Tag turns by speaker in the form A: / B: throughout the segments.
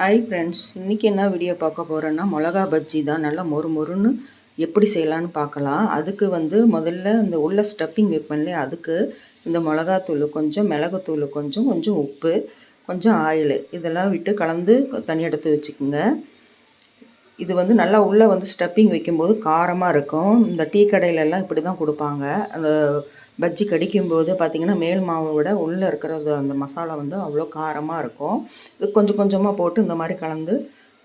A: Hi friends இன்றைக்கி என்ன video பார்க்க போகிறேன்னா மிளகா பஜ்ஜி தான். நல்லா மொறு மொறுன்னு எப்படி செய்யலான்னு பார்க்கலாம். அதுக்கு வந்து முதல்ல இந்த உள்ள ஸ்டப்பிங் வைப்பேன் இல்லையா? அதுக்கு இந்த மிளகாத்தூள் கொஞ்சம் மிளகுத்தூள் கொஞ்சம் கொஞ்சம் உப்பு கொஞ்சம் ஆயில் இதெல்லாம் விட்டு கலந்து தனி எடுத்து வச்சுக்கோங்க. இது வந்து நல்லா உள்ளே வந்து ஸ்டப்பிங் வைக்கும்போது காரமாக இருக்கும். இந்த டீ கடையிலெல்லாம் இப்படி தான் கொடுப்பாங்க. அந்த பஜ்ஜி கடிக்கும்போது பார்த்திங்கன்னா மேல் மாவை விட உள்ளே இருக்கிறது அந்த மசாலா வந்து அவ்வளோ காரமாக இருக்கும். இது கொஞ்சம் கொஞ்சமாக போட்டு இந்த மாதிரி கலந்து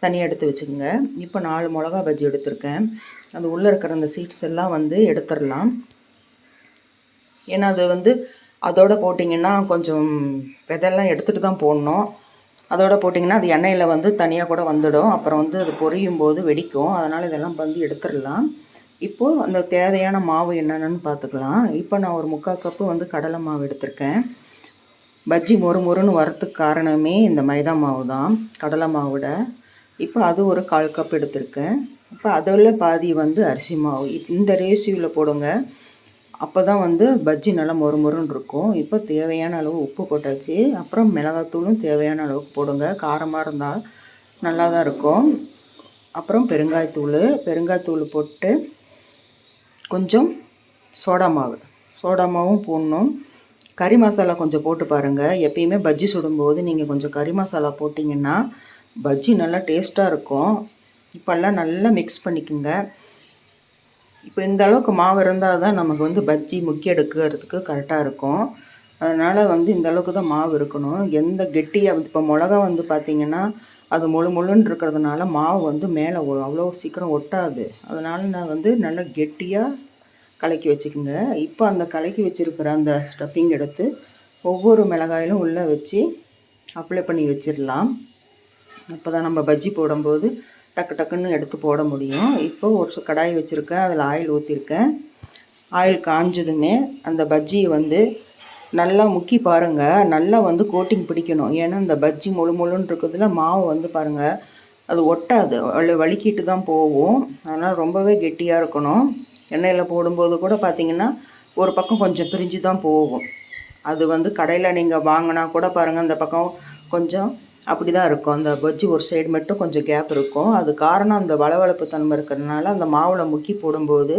A: தனியாக எடுத்து வச்சுக்கோங்க. இப்போ நாலு மிளகா பஜ்ஜி எடுத்திருக்கேன். அது உள்ளே இருக்கிற அந்த சீட்ஸ் எல்லாம் வந்து எடுத்துடலாம். ஏன்னா அது வந்து அதோடு போட்டிங்கன்னா கொஞ்சம் விதையெல்லாம் எடுத்துகிட்டு தான் போடணும். அதோட போட்டிங்கன்னா அது எண்ணெயில் வந்து தனியாக கூட வந்துடும். அப்புறம் வந்து அது பொரியும் போது வெடிக்கும். அதனால் இதெல்லாம் வந்து எடுத்துடலாம். இப்போது அந்த தேவையான மாவு என்னென்னு பார்த்துக்கலாம். இப்போ நான் ஒரு முக்கால் கப்பு வந்து கடலை மாவு எடுத்திருக்கேன். பஜ்ஜி மொறு மொறுன்னு வரத்துக்கு காரணமே இந்த மைதா மாவு தான் கடலை மாவோட. இப்போ அது ஒரு கால் கப் எடுத்திருக்கேன். இப்போ அதில் பாதி வந்து அரிசி மாவு. இந்த ரேசியோவில் போடுங்க. அப்போ தான் வந்து பஜ்ஜி நல்லா மொறு மொறுன்னு இருக்கும். இப்போ தேவையான அளவு உப்பு போட்டாச்சு. அப்புறம் மிளகாத்தூளும் தேவையான அளவுக்கு போடுங்க. காரமாக இருந்தால் நல்லா தான் இருக்கும். அப்புறம் பெருங்காயத்தூள் பெருங்காயத்தூள் போட்டு கொஞ்சம் சோடா மாவு. சோடா மாவும் போடணும். கறி மசாலா கொஞ்சம் போட்டு பாருங்கள் எப்பயுமே பஜ்ஜி சுடும்போது நீங்கள் கொஞ்சம் கறி மசாலா போட்டிங்கன்னா பஜ்ஜி நல்லா டேஸ்ட்டாக இருக்கும். இப்போல்லாம் நல்லா மிக்ஸ் பண்ணிக்கோங்க. இப்போ இந்த அளவுக்கு மாவு இருந்தால் தான் நமக்கு வந்து பஜ்ஜி முக்கி எடுக்கிறதுக்கு கரெக்டாக இருக்கும். அதனால் வந்து இந்த அளவுக்கு தான் மாவு இருக்கணும். எந்த கெட்டியாக இப்போ மிளகா வந்து பார்த்திங்கன்னா அது முழு முழுன்னு இருக்கிறதுனால மாவு வந்து மேலே அவ்வளோ சீக்கிரம் ஒட்டாது. அதனால் நான் வந்து நல்லா கெட்டியாக கலக்கி வச்சுக்கோங்க. இப்போ அந்த கலக்கி வச்சுருக்கிற அந்த ஸ்டப்பிங் எடுத்து ஒவ்வொரு மிளகாயிலும் உள்ளே வச்சு அப்ளை பண்ணி வச்சிடலாம். அப்போ தான் நம்ம பஜ்ஜி போடும்போது டக்கு டக்குன்னு எடுத்து போட முடியும். இப்போ ஒரு கடாய் வச்சுருக்கேன். அதில் ஆயில் ஊற்றிருக்கேன் ஆயில் காஞ்சதுமே அந்த பஜ்ஜியை வந்து நல்லா முக்கி பாருங்கள் நல்லா வந்து கோட்டிங் பிடிக்கணும். ஏன்னா இந்த பஜ்ஜி முழு முழுன்னு இருக்கிறதுல மாவு வந்து பாருங்கள் அது ஒட்டாது. வலி வலிக்கிட்டு தான் போகும். அதனால் ரொம்பவே கெட்டியாக இருக்கணும். எண்ணெயில் போடும்போது கூட பார்த்திங்கன்னா ஒரு பக்கம் கொஞ்சம் பிரிஞ்சு தான் போகும். அது வந்து கடையில் நீங்கள் வாங்கினா கூட பாருங்கள் அந்த பக்கம் கொஞ்சம் அப்படி தான் இருக்கும். அந்த பஜ்ஜி ஒரு சைடு மட்டும் கொஞ்சம் கேப் இருக்கும். அது காரணம் அந்த வளவளப்பு தன்மை இருக்கிறதுனால அந்த மாவில் முக்கி போடும்போது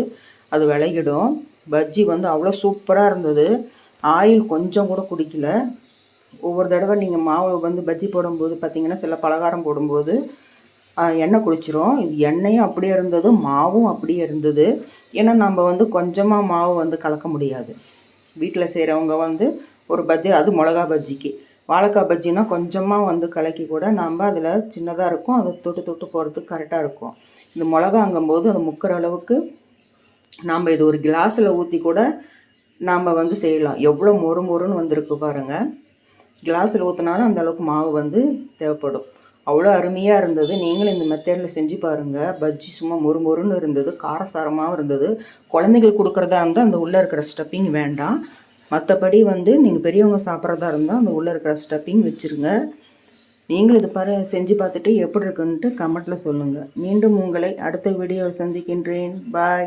A: அது விளையிடும் பஜ்ஜி வந்து அவ்வளோ சூப்பராக இருந்தது. ஆயில் கொஞ்சம் கூட குடிக்கல. ஒவ்வொரு தடவை நீங்கள் மாவு வந்து பஜ்ஜி போடும்போது பார்த்திங்கன்னா சில பலகாரம் போடும்போது எண்ணெய் குடிச்சிரும். இது எண்ணெயும் அப்படியே இருந்தது மாவும் அப்படியே இருந்தது. ஏன்னா நம்ம வந்து கொஞ்சமாக மாவு வந்து கலக்க முடியாது. வீட்டில் செய்கிறவங்க வந்து ஒரு பஜ்ஜி அது மிளகா பஜ்ஜிக்கு. வாழைக்காய் பஜ்ஜினா கொஞ்சமாக வந்து கலக்கி கூட நம்ம அதில் சின்னதாக இருக்கும். அதை தொட்டு தொட்டு போகிறதுக்கு கரெக்டாக இருக்கும். இந்த மிளகாங்கும்போது அது முக்கிற அளவுக்கு நாம் இது ஒரு கிளாஸில் ஊற்றி கூட நாம் வந்து செய்யலாம். எவ்வளோ மொறு மொறுன்னு வந்திருக்கு பாருங்கள் கிளாஸில் ஊற்றினாலும் அந்த அளவுக்கு மாவு வந்து தேவைப்படும். அவ்வளோ அருமையாக இருந்தது. நீங்களும் இந்த மெத்தேடில் செஞ்சு பாருங்கள் பஜ்ஜி சும்மா மொறு மொறுன்னு இருந்தது. காரசாரமாகவும் இருந்தது. குழந்தைங்களுக்கு கொடுக்குறதா இருந்தால் அந்த உள்ளே இருக்கிற ஸ்டப்பிங் வேண்டாம். மற்றபடி வந்து நீங்கள் பெரியவங்க சாப்பிட்றதா இருந்தால் அந்த உள்ளே இருக்கிற ஸ்டப்பிங் வச்சுருங்க. நீங்களும் இது பாரு செஞ்சு பார்த்துட்டு எப்படி இருக்குன்ட்டு கமெண்ட்டில் சொல்லுங்கள் மீண்டும் உங்களை அடுத்த வீடியோவில் சந்திக்கின்றேன். பாய்